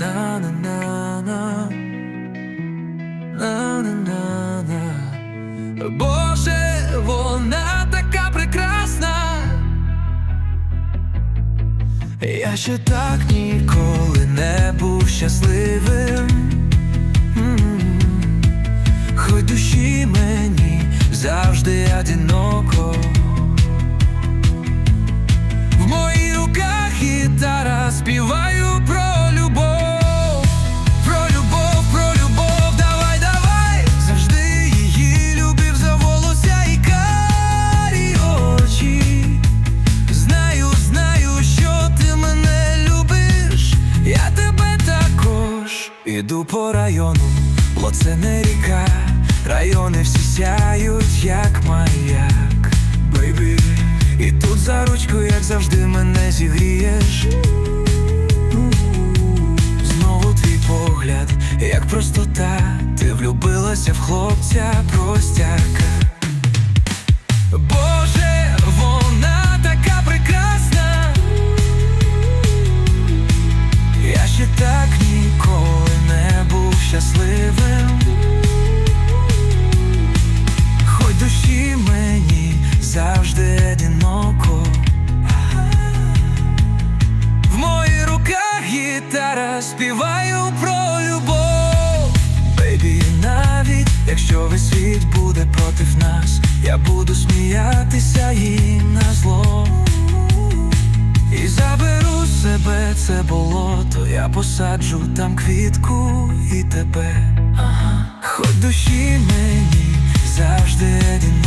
на-на-на-на, на-на-на-на. Боже, вона така прекрасна. Я ще так ніколи не був щасливим. М. Хоч душі мені завжди одиноко. Іду по району, бо це не ріка, райони всі сяють, як маяк, бейбі. І тут за ручку, як завжди, мене зігрієш. Знову твій погляд, як простота, ти влюбилася в хлопця простяка. Світ буде проти нас, я буду сміятися їм на зло. І заберу себе це болото, я посаджу там квітку і тебе. Ага. Хоч душі мені завжди одиноко.